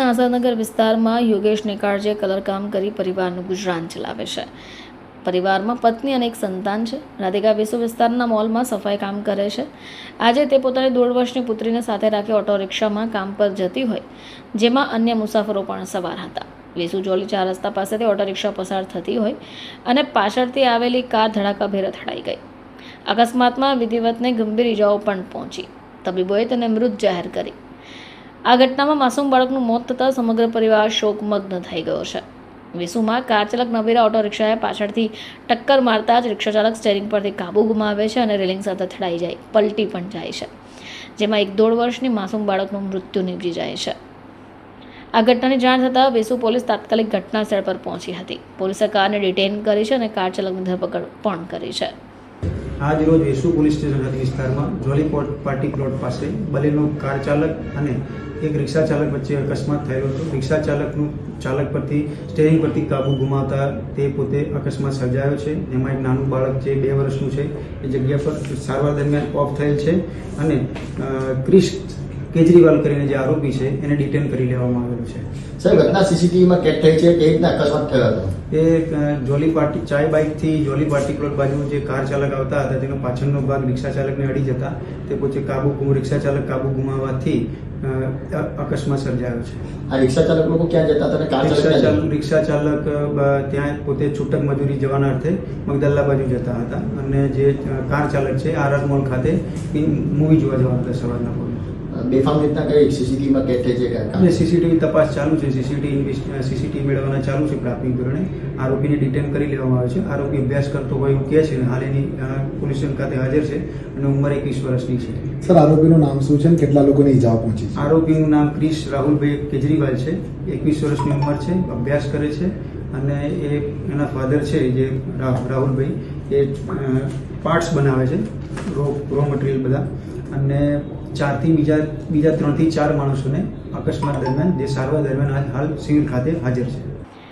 આઝાદનગર વિસ્તારમાં યોગેશ નિકાળજે કલરકામ કરી પરિવારનું ગુજરાન ચલાવે છે. પરિવારમાં પત્ની અને એક સંતાન છે. રાધિકા વિશ્વ વિસ્તારના મોલમાં સફાઈ કામ કરે છે. આજે તે પોતાની દોઢ વર્ષની પુત્રીને સાથે રાખી ઓટો રિક્ષામાં કામ પર જતી હોય, જેમાં અન્ય મુસાફરો પણ સવાર હતા. વેસુ જોલી ચાર રસ્તા પાસેથી ઓટો રિક્ષા પસાર થતી હોય અને પાછળથી આવેલી કાર ધડાકાભેર અથડાઈ ગઈ. અકસ્માતમાં વિધિવતને ગંભીર ઇજાઓ પણ પહોંચી. તબીબોએ તેને મૃત જાહેર કરી. આ ઘટનામાં માસૂમ બાળકનું મોત થતાં સમગ્ર પરિવાર શોકમગ્ન થઈ ગયો છે. વિસુમાં કાર ચાલક નવીરા ઓટો રિક્ષાએ પાછળથી ટક્કર મારતા જ રિક્ષા ચાલક સ્ટેરિંગ પરથી કાબુ ગુમાવે છે અને રેલિંગ સાથે અથડાઈ જાય, પલટી પણ જાય છે. જેમાં એક દોઢ વર્ષની માસૂમ બાળકનું મૃત્યુ નીપજી જાય છે. આ ઘટનાની જાણ થતાં વેસુ પોલીસ તાત્કાલિક ઘટના સ્થળ પર પહોંચી હતી. પોલીસે કારને ડિટેન કરી છે અને કાર ચાલકની ધરપકડ પણ કરી છે. આજ રોજ વેસુ પોલીસ સ્ટેશન હદ વિસ્તારમાં જોલી પોર્ટ પ્લોટ પાસે બલેનો કાર ચાલક અને એક રિક્ષા ચાલક વચ્ચે અકસ્માત થયેલો હતો. રિક્ષા ચાલકનું ચાલક પરથી સ્ટેરિંગ પરથી કાબુ ગુમાવતા તે પોતે અકસ્માત સર્જાયો છે. એમાં એક નાનું બાળક જે બે વર્ષનું છે, એ જગ્યા પર સારવાર દરમિયાન ઓફ થયેલ છે અને ક્રિસ કેજરીવાલ કરીને જે આરોપી છે એને ડિટેન કરી લેવામાં આવેલું છે. સાહેબ ઘટના સીસીટીવીમાં કેદ થઈ છે કે રીતના અકસ્માત થયો હતો? એ જોલી પાર્ટી ચાય બાઇકથી જોલી પાર્ટી પ્લોટ બાજુ જે કાર ચાલક આવતા હતા તેનો પાછળનો ભાગ રિક્ષા ચાલકને અડી જતા તે પોતે કાબુ રિક્ષા ચાલક કાબુ ગુમાવવાથી અ- અકસ્માત સર્જાયો છે. આ રિક્ષા ચાલક લોકો ક્યાં જતા હતા કાર ચાલક રિક્ષા ચાલક ત્યાં પોતે છૂટક મજૂરી જવાના અર્થે મગદલ્લા બાજુ જતા હતા. અને જે કાર ચાલક છે આરઆર આર મોલ ખાતે મૂવી જોવા જવાના હતા સવારના પોરમાં બેફામ રીતના કઈ સીસીટીવીમાં કેદ થઈ છે કે અને સીસીટીવી તપાસ ચાલુ છે. સીસીટીવી સીસીટીવી મેળવવાના ચાલુ છે પ્રાથમિક ધોરણે. આરોપીને ડિટેન કરી લેવામાં આવે છે. આરોપી અભ્યાસ કરતો હોય એવું કહે છે અને હાલ એની પોલીસ સ્ટેશન ખાતે હાજર છે અને ઉંમર એકવીસ વર્ષની છે. સર આરોપીનું નામ શું છે અને કેટલા લોકોને ઈજાઓ પહોંચી છે? આરોપીનું નામ ક્રિશ રાહુલભાઈ કેજરીવાલ છે. એકવીસ વર્ષની ઉંમર છે. અભ્યાસ કરે છે અને એ એના ફાધર છે જે રાહુલભાઈ એ પાર્ટ્સ બનાવે છે. રો રો મટીરિયલ બધા. અને ચારથી બીજા બીજા ત્રણથી ચાર માણસોને અકસ્માત દરમિયાન, જે સારવાર દરમિયાન હાલ સિવિલ ખાતે હાજર છે.